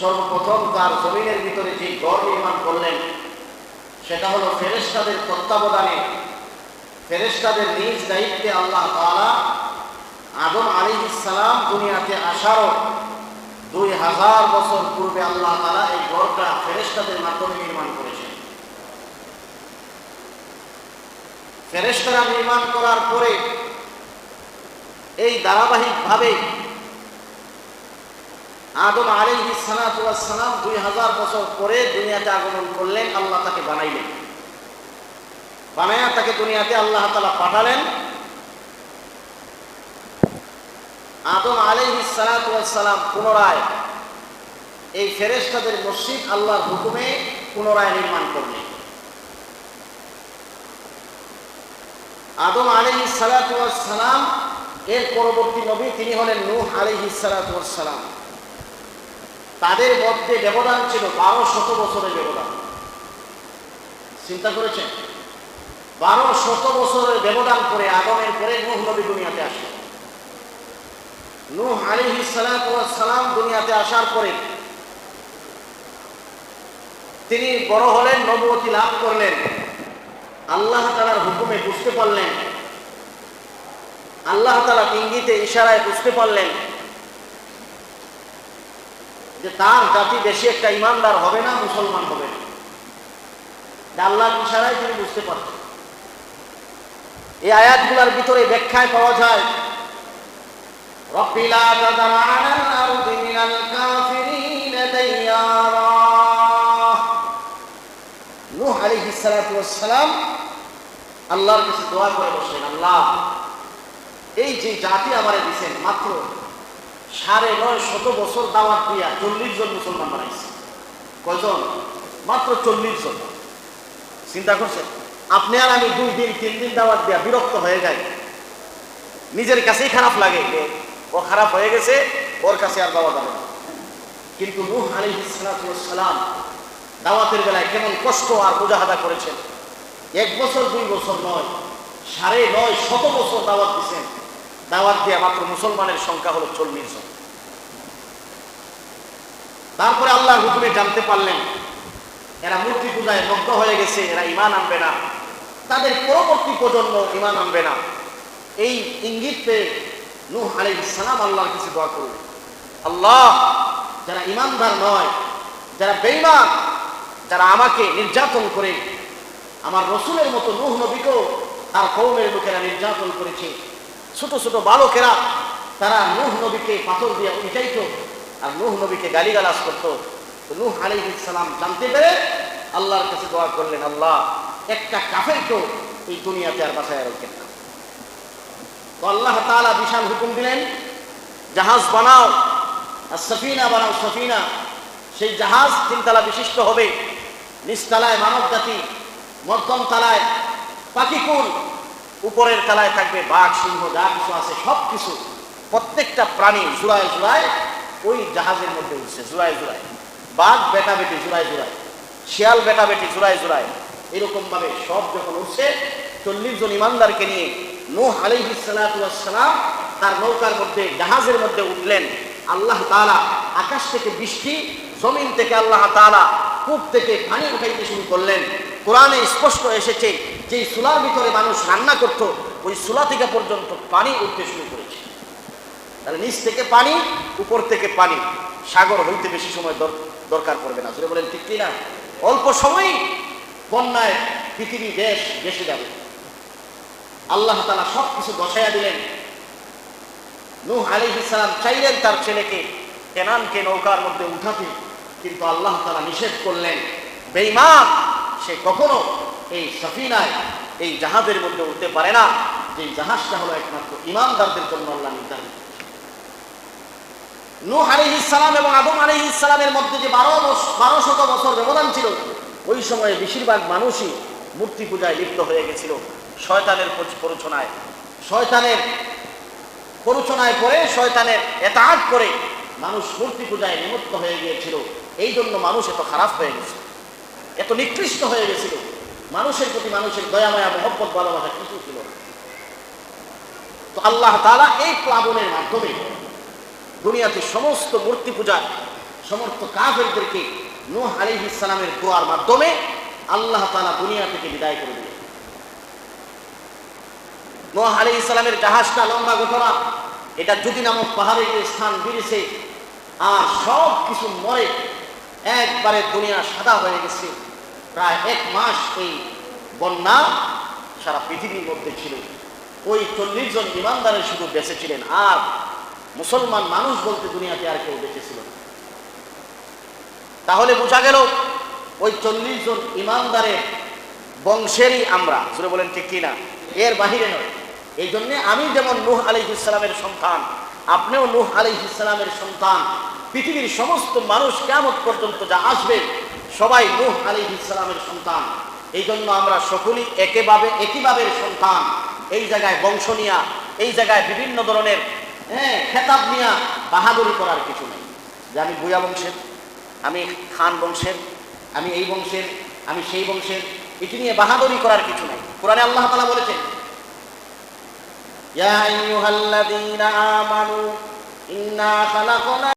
সর্বপ্রথম তার জমিনের ভিতরে যে গড় নির্মাণ করলেন, সেটা হলো ফেরেস্তাদের তত্ত্বাবধানে। ফেরেস্তাদের নিজ দায়িত্বে আল্লাহ তাআলা আদম আলী ইসালাম দুনিয়াতে আসারও দুই হাজার বছর পূর্বে আল্লাহ তাআলা এই গড়টা ফেরেস্তাদের মাধ্যমে নির্মাণ করেছেন। ফেরেস্তারা নির্মাণ করার পরে এই ধারাবাহিকভাবে আদম আলী সালাম দুই হাজার বছর পরে দুনিয়াতে আগমন করলেন, আল্লাহ তাকে বানাইলেন। বানায়া তাকে দুনিয়াতে আল্লাহ তালা পাঠালেন। আদম আলী সালাম পুনরায় এই ফেরেস্তাদের মসজিদ আল্লাহর হুকুমে পুনরায় নির্মাণ করলেন। আদম আলী সালাম এর পরবর্তী নবী তিনি হলেন নূহ আলী সালাম। তাদের মধ্যে ব্যবধান ছিল বারো শত বছরের ব্যবধান। চিন্তা করেছেন? বারো শত বছরের ব্যবধান করে আদমের পরে নূহ নবী দুনিয়াতে আসে। নূহ আলী সালাম দুনিয়াতে আসার পরে তিনি বড় হলেন নবতী লাভ করলেন। আল্লাহ তালার হুকুমে বুঝতে পারলেন। আল্লাহ তালা ইঙ্গিতে ইশারায় বুঝতে পারলেন যে তার জাতি বেশি একটা ইমানদার হবে না, মুসলমান হবে না। ইশারায় তিনি বুঝতে পারছেন এই আয়াতগুলোর ভিতরে ব্যাখ্যায় পাওয়া যায় সালাম আল্লাহর কাছে দোয়া করে বসলেন, আল্লাহ, এই যে জাতি আমারে দিছেন মাত্র সাড়ে নয় শত বছর দাওয়াত দিয়া চল্লিশ জন মুসলমান বানাইছে। কয়জন? মাত্র চল্লিশ জন। চিন্তা করছেন? আপনি আর আমি দুই দিন, তিন দিন দাওয়াত দিয়া বিরক্ত হয়ে যাই। নিজের কাছেই খারাপ লাগে ও খারাপ হয়ে গেছে, ওর কাছে আর দাওয়াত হবে কিন্তু নূহ আলী সালাম দাওয়াতের বেলায় কেমন কষ্ট আর মুজাহাদা করেছেন। এক বছর, দুই বছর নয়, সাড়ে নয় শত বছর দাওয়াত দিচ্ছেন দাওয়াত দিয়ে মাত্র মুসলমানের সংখ্যা হলো চল্লিশ জন। তারপরে আল্লাহর হুকুমে জানতে পারলেন, এরা মূর্তি পূজায় মগ্ন হয়ে গেছে, এরা ইমান আনবে না। তাদের পরবর্তী প্রজন্ম ইমান আনবে না। এই ইঙ্গিত পেয়ে নূহ আলী ইসলাম আল্লাহর কাছে দোয়া করবে আল্লাহ, যারা ইমানদার নয়, যারা বেইমান যারা আমাকে নির্যাতন করে, আমার রসুলের মতো নূহ নবীকেও তার কৌমের লোকেরা নির্যাতন করেছে। ছোট ছোট বালকেরা তারা নূহ নবীকে পাথর দিয়ে উঠাইত আর নূহ নবীকে গালিগালাজ করত। নূহ আলী ইসলাম জানতে পেরে আল্লাহর কাছে দোয়া করলেন, আল্লাহ, একটা কাফেরকেও এই দুনিয়াতে আর বাসায় রাখেন না। তো আল্লাহ তাআলা বিশাল হুকুম দিলেন, জাহাজ বানাও, আর সফিনা বানাও, সফিনা। সেই জাহাজ তিনতলা বিশিষ্ট হবে। নিচতলায় মানব জাতি মধ্যম তলায় পাখিকুল উপরের তলায় থাকবে বাঘ, সিংহ, যা কিছু আছে সব কিছু প্রত্যেকটা প্রাণী জুড়ায় জুড়ায় ওই জাহাজের মধ্যে উঠছে, জুড়ায় জুড়ায়। বাঘ বেটা বেটি জুড়ায় জুড়ায়, শিয়াল বেটা বেটি জুড়ায় জুড়ায়। এরকম ভাবে সব যখন উঠছে, চল্লিশ জন ইমানদারকে নিয়ে নূহ আলাইহিসালাম তার নৌকার মধ্যে, জাহাজের মধ্যে উঠলেন। আল্লাহ তাআলা আকাশ থেকে বৃষ্টি, জমিন থেকে আল্লাহ তাআলা কূপ থেকে পানি উঠাইতে শুরু করলেন। কোরআনে স্পষ্ট এসেছে যে সুলার ভিতরে মানুষ রান্না করত, ওই সুলা থেকে পর্যন্ত পানি উঠতে শুরু করেছে। তাহলে নিচ থেকে পানি, উপর থেকে পানি। সাগর হইতে বেশি সময় দরকার পড়বে না। বলেন, ঠিক না অল্প সময়ই বন্যায় পৃথিবী, দেশ দেশে যাবে। আল্লাহ তালা সব কিছু বসাইয়া দিলেন। নূহ আলী ইসলাম চাইলেন তার ছেলেকে কেনানকে নৌকার মধ্যে উঠাতে, কিন্তু আল্লাহ তালা নিষেধ করলেন। বেইমান সে কখনো এই সফিনায়, এই জাহাজের মধ্যে উঠতে পারে না, যে জাহাজটা হলো একমাত্র ইমানদারদের জন্য আল্লাহ নির্ধারিত। নূহ ইসলাম এবং আদম আলী ইসলামের মধ্যে যে বারো বারো শত বছর ব্যবধান ছিল, ওই সময়ে বেশিরভাগ মানুষই মূর্তি পূজায় লিপ্ত হয়ে গেছিল। শয়তানের প্ররোচনায় শয়তানের প্ররোচনায় পড়ে, শয়তানের এতাহাত করে মানুষ মূর্তি পূজায় নিমত্ত হয়ে গিয়েছিল। এই জন্য মানুষ এত খারাপ হয়ে গেছে। এত নিকৃষ্ট হয়ে গেছিল। মানুষের প্রতি মানুষের দয়াময়া মহব্বত, ভালোবাসা কিছু ছিল তো আল্লাহ তাআলা এই প্লাবনের মাধ্যমে দুনিয়াতে সমস্ত মূর্তি পূজা, সমস্ত কাফেরদেরকে নূহ আলাইহিস ইসলামের দোয়ার মাধ্যমে আল্লাহ তালা দুনিয়া থেকে বিদায় করে দিলেন। নোহ আলী ইসলামের জাহাজটা লম্বা ঘটনা। এটা যদি নামক পাহাড়ে স্থান বিড়েছে আর সব কিছু মরে একবারে দুনিয়া সাদা হয়ে গেছে। প্রায় এক মাস এই বন্যা সারা পৃথিবীর মধ্যে ছিল। ওই চল্লিশ জন ইমানদারের শুধু বেঁচে ছিলেন। আর মুসলমান মানুষ বলতে দুনিয়াতে আর কেউ বেঁচে ছিল তাহলে বোঝা গেল, ওই চল্লিশ জন ইমানদারের বংশেরই আমরা। সুরে বলেন ঠিক কিনা এর বাহিরে নয়। এই জন্যে আমি যেমন নুহ আলী ইসলামের সন্তান, আপনিও নুহ আলী ইসলামের সন্তান। পৃথিবীর সমস্ত মানুষ কেমন পর্যন্ত যা আসবে, সবাই নূহ আলী ইসলামের সন্তান। এই জন্য আমরা সকলেই একেভাবে একইভাবে সন্তান। এই জায়গায় বংশ নিয়া, এই জায়গায় বিভিন্ন ধরনের হ্যাঁ খেতাব নিয়া বাহাদুরি করার কিছু নেই। যে আমি বুয়া বংশের, আমি খান বংশের, আমি এই বংশের, আমি সেই বংশের, এটি নিয়ে বাহাদুরি করার কিছু নাই। কোরআনে আল্লাহ তালা বলেছেন, ইয়া আইয়ুহাল্লাযীনা আমানু, ইন্না খালাকনা